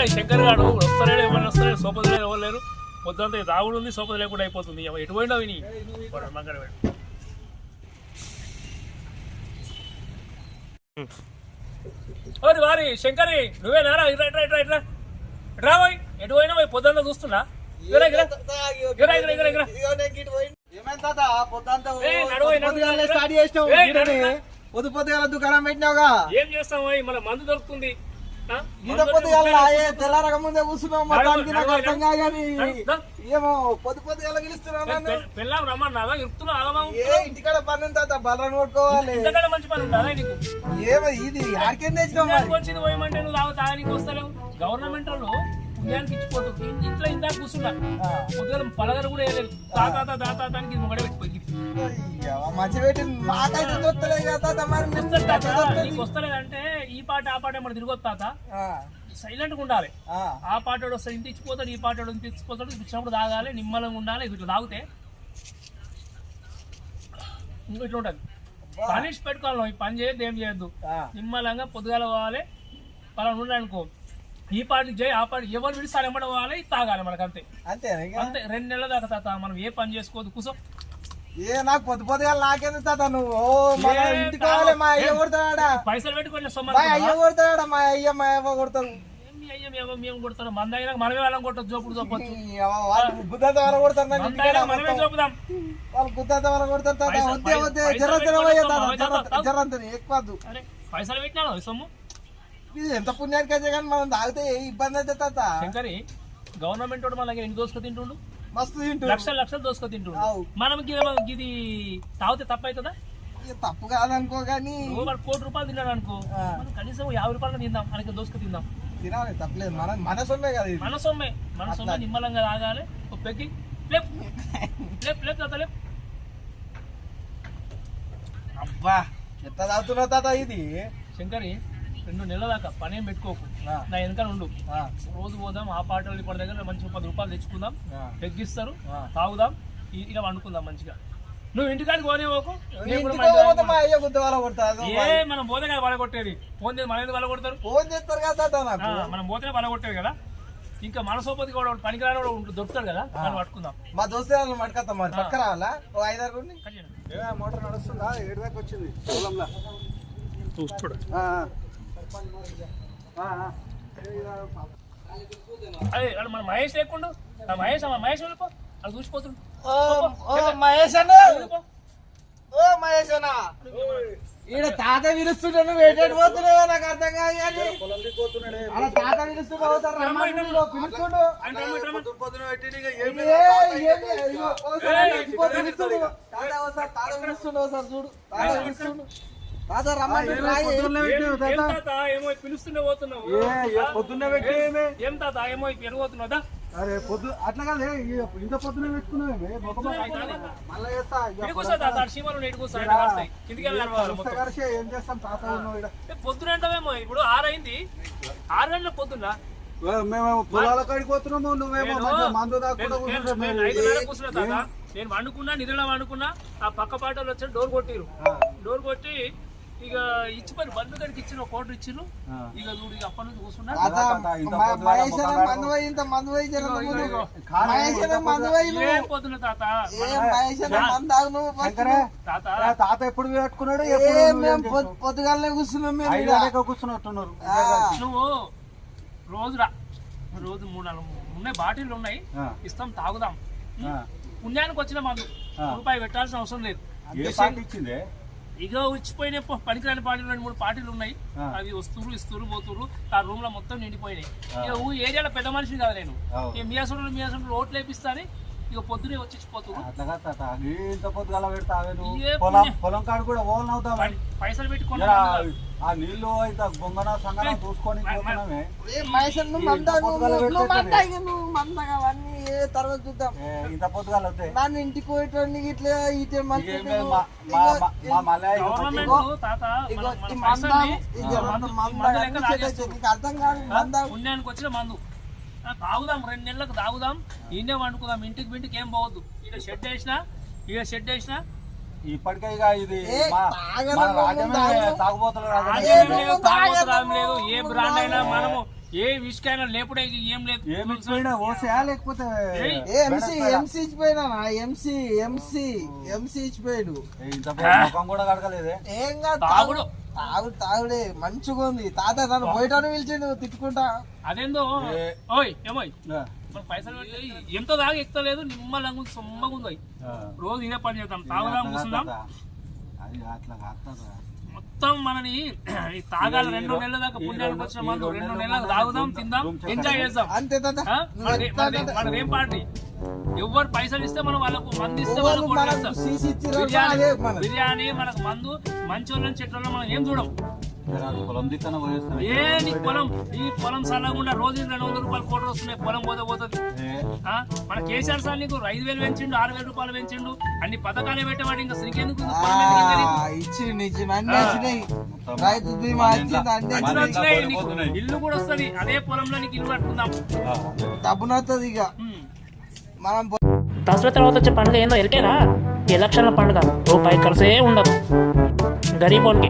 వస్తారా శంకర్ గాడు వస్తలేడు ఎవరు వస్తలేడు సోపది లేరు ఎవరు లేరు. పొద్దుంతా తాగుడు ఉంది సోపది లేకుండా అయిపోతుంది. ఎటు పోయినా విని. ఓరి వారి శంకరి నువ్వే నారా? ఇట్రా ఇట్రా ఇట్రా ఇట్రా ఇట్రా పోయి? ఎటు పోయినా పోయి పొద్దుంతా చూస్తున్నా. పొద్దు పొద్దుగాల దుకాణం పెట్టినావుగా? ఏం చేస్తాం మన మందు దొరుకుతుంది? గీత తెల్లారక ముందే కూర్చున్నావు మొత్తానికి నాకు అర్థం నడువు. ఏమో పొద్దు పొద్దుగాల పిలుస్తున్నావు నన్ను? పె- పెళ్ళాం రమ్మన్నావా ఇరుకుతున్నావు ఆగమా ఏ ఇంటికాడ పని ఉంది? తాత కొట్టుకోవాలి. మంచి పని ఏమో ఇది ఆడికేం తెచ్చినావు పోయమంటే నువ్వు తాగడానికి వస్తలేవు. గవర్నమెంట్ వాళ్ళు పుణ్యానికి ఇచ్చిపోతుంది ఇంట్లో ఇందాక కూర్చున్నా. ఆ. పొద్దున పలగర కూడా వేయలేదు. తాత తాత దానికి మొగడ పెట్టిపోయింది? నీకు వస్తలేదంటే ఈ పాట ఆ పాట మన తిరగొద్దు తాత. సైలెంట్గా ఉండాలి. ఆ. పాటోడు వస్తే ఇంటి ఇచ్చిపోతాడు ఈ పాటోడు ఇంటి ఇచ్చిపోతాడు ఇచ్చినప్పుడు తాగాలి నిమ్మలంగా ఉండాలి ఇట్లా తాగితే. ఇట్లా ఉంటుంది. పనిష్ పెట్టుకోవాలి పని చేయొద్దు ఏం చేయొద్దు. నిమ్మలంగా పొద్దుగాల పోవాలి పలానా ఉండాలి అనుకో. ఈ పాటకి చేయి ఆ పాట ఎవరు విడిస్తారు ఎమ్మడ పోవాలి ఇది తాగాలి మనకు అంతే ఇక? అంతే రెండు నెలల దాకా తాత మనం ఏ పని చేసుకోవద్దు కూసం. ఏ నాకు పొద్దు పొద్దుగాల నాకెందుకు తాత నువ్వు? ఓ ఇంటికి కావాలి మా అయ్య? కొడతాడా? పైసలు పెట్టుకొని మా అయ్య కొడతాడా? మా అయ్య మా అవ్వ కొడతారు? మేము కొడతారు మన దగ్గర మనమే వాళ్ళని కొట్టచ్చు జోపుడు చూపొచ్చు ఈ అవ్వ వాళ్ళు గుద్దంత వల్ల కొడతారు? నాకు మన ఇంటికాడ దగ్గర మనమే మొత్తం. చూపుదాం. వాళ్ళు గుద్దంత వల్ల కొడతారు తాత? పైసలు- వద్దే వద్దే ఎక్కువ ఈ సొమ్ము? ఇది ఎంత పుణ్యానికి అయితే కానీ మనం తాగితే ఏ ఇబ్బంది అయితే తాత? శంకరి గవర్నమెంట్ వాడు మన దగ్గర ఎన్ని దోసుకు తింటుండు? మస్తు తింటు లక్షలు లక్షలు దోసుకు తింటుండు. అవు. మనం ఇది తాగితే తప్పు అవుతుందా తప్పు కాదనుకో కానీ వాడు కోటి రూపాయలు తిన్నాడు అనుకో ఆ. మనం కనీసం యాభై రూపాయలు తిందాం మనకి దోసుకు తిందాం. తినాలి తప్పలేదు. మన మన సొమ్మే కదా ఇది. మన సొమ్మే. మన సొమ్మే నిమ్మలంగా తాగాలి. ఓ పెగ్గి. లేప్. లేప్ లేప్ తాత లేప్. అబ్బా ఎంత తాగుతున్నావు తాత ఇది? శంకరి రెండు నెలల దాకా పనేం పెట్టుకోకు. నా వెనకాల ఉండు. ఆ, రోజు పోదాం ఆ పాటలు ఇప్పటి దగ్గర మంచి పది రూపాయలు తెచ్చుకుందాం ఆ. తాగుదాం ఇ- ఇలా వండుకుందాం మంచిగా. నువ్వు ఇంటికాడికి పోనేవోకు ఏ మనం పోతే కదా వల కొట్టేది. ఫోన్ చేసి మన వల కొడతారు? ఫోన్ చేస్తారు కదా మనం పోతే వల కొట్టేది కదా. ఇంకా మన సోపతి కూడా పనికిరాని ఉంటు- దొరుకుతాడు కదా మనం పట్టుకుందాం. మా దోస్తులను మటుకత్తాం మరి. పక్క రావాలా? ఓ ఐదారు. మోటార్ నడుస్తుందా? ఏడు దాకా వచ్చింది. చూస్తాడు అదే మన మహేష్ లేకుండా. మహేష్ ఆ మహేష్ వెళ్ళిపో. అది చూసిపోతుండు. ఓ మహేష్ అన్న. ఓ మహేష్ అన్న. ఈడ తాత పిలుస్తుంటే నువ్వు ఎటు పోతున్నావో నాకు అర్థం కాదు కానీ. అలా తాత పిలుస్తుంటే పోతారు పిలుస్తుండు. తాత పిలుస్తుండు. చూడు. తాత పిలుస్తుండు. పిలుస్తుండే పోతున్నావు. పొద్దున్నే పెట్టి ఏం తాత? ఏమో ఎరగబోతున్నావు అరే పొద్దు అట్లా కాదే ఇంత పొద్దునే ఏం చేస్తాం? తాత ఇప్పుడు ఆరైంది ఆరు గంటల పొద్దున్న. మేము పొలాల కాడికి పోతున్నాము నువ్వేమో నేను- మందు దాక్కుండా వండుకున్నా నిద్రలో వండుకున్నా ఆ పక్క పాటలు వచ్చి డోర్ కొట్టిరు డోర్ కొట్టి ఇక ఇచ్చిపోయి బంధు గడికి ఇచ్చిన కోటు ఇచ్చిరు ఇక చూడు ఇక అప్పటి నుంచి కూర్చున్నా. మహేష్ అన్న మందు పోయి ఇంత మందు పోయి జర నువ్వు నువ్వు. మహేష్ అన్న మందు పోయి నువ్వు ఏం పొద్దున తాత. తాత. ఎప్పుడు పెట్టుకున్నాడు? ఏ మేము పొద్దు- పొద్దుగాలనే కూర్చున్నాం కూర్చున్నట్టున్నారు. నువ్వు రోజు రా. రోజు మూడు నాలుగు ఉన్నాయి బాటిల్ ఉన్నాయి. ఇస్తాం తాగుదాం. పుణ్యానికి వచ్చిన మందు. రూపాయి పెట్టాల్సిన అవసరం లేదు. ఇక ఇచ్చిపోయిన ప- పనికిరాని పార్టీలు రెండు మూడు పార్టీలు ఉన్నాయి. అవి వస్తురు ఇస్తురు పోతురు ఆ రూమ్లో మొత్తం నిండిపోయినాయి. ఇక ఊ ఏరియాలో పెద్ద మనిషిని కాదు నేను. ఇక మియాసుడు ఓట్లు వేపిస్తాని ఇక పొద్దునే వచ్చి ఇచ్చిపోతురు అట్లా కాదు తాత ఇంత పొద్దుగాల పెడతావే నువ్వు? ఏ పొలం కాడు పైసలు పెట్టుకుని జరా ఆ నీళ్ళు ఇంత బొంగన సంగన చూసుకొని పోతున్నామే. తర్వాత చూద్దాం. ఇంత పొద్దుగాల వస్తాయి నన్ను ఇంటికి పోయేటోని ఇట్లా ఇటే అర్థం కాదు మంద. వచ్చిన తాగుదాం రెండు నెలలకు తాగుదాం. ఈయనే వండుకుందాం ఇంటికి బింటికి ఏం పోవద్దు. ఇక షెడ్ వేసినా ఇక షెడ్ వేసినా ఇప్పటికే ఇక ఇది ఏ, లేదు, బ్రాండ్ అయినా. మనము ఏ లేపుడే ఏం లేదు. ఏమి ఇచ్చిపోయినా ఓసేయా లేకపోతే ఏయ్. ఏ ఎంసీ ఎంసీ ఇచ్చిపోయినా ఎంసీ ఎంసీ ఎంసీ ఇచ్చిపోయాడు. కూడా కడగలేదే. ఏం కాదు తాగుడు. తాగుడు తాగుడే. మంచిగా ఉంది తాత నన్ను బయట పిలిచిండు తిట్టుకుంటా. అదేందో? ఏ. ఓయ్ ఏమోయ్. మన పైసలు పెట్టి ఎంత దాకా ఎక్కుతలేదు నిమ్మలంగా ఉంది సొమ్మగా ఉంది. రోజు ఇదే పని చేద్దాం. తాగుదాం కూర్చుందాం. మొత్తం మనని ఈ తాగాలి రెండు నెలల దాకా పుణ్యానికి వచ్చిన మందు రెండు నెలలకు తాగుదాం తిందాం ఎంజాయ్ చేద్దాం. మనది- మనదేం పార్టీ? ఎవరు పైసలు ఇస్తే మనం వాళ్ళకు మందు ఇస్తే ఇచ్చిర్రో బిర్యానీ. బిర్యానీ మనకు మందు మంచి వాళ్ళని చెట్ల మనం ఏం చూడం? ఏ నీ పొలం ఈ పొలం సల్లగుండా రోజు రెండు వందల రూపాయలు కోట్లు వస్తున్నాయి పొలం పోతే పోతుంది? మన కేసీఆర్ సార్ నీకు ఐదు వేలు పెంచిండు ఆరు వేల రూపాయలు పెంచిండు అన్ని పథకాలే పెట్టేవాడు ఇంకా శ్రీకెందుకు ఆ, పొలం ఎందుకు ఇంకా నీకు? ఇచ్చిండు ఇచ్చిండు అన్ని వచ్చినాయి మొత్తం రైతు బీమా వచ్చింది అన్ని మన అన్ని వచ్చినాయి. ఇంట్లో వచ్చినాయి నీకు. పోతున్నాయి. ఇల్లు కూడా వస్తుంది అదే పొలంలో నీకు ఇల్లు కట్టుకుందాం. డబ్బునొస్తుంది ఇక. మనం పో- దసరా తర్వాత వచ్చే పండుగ ఏందో ఎరికేనా ఎలక్షన్ల పండుగ రూపాయి ఖర్చే ఉండదు గరీబోన్కి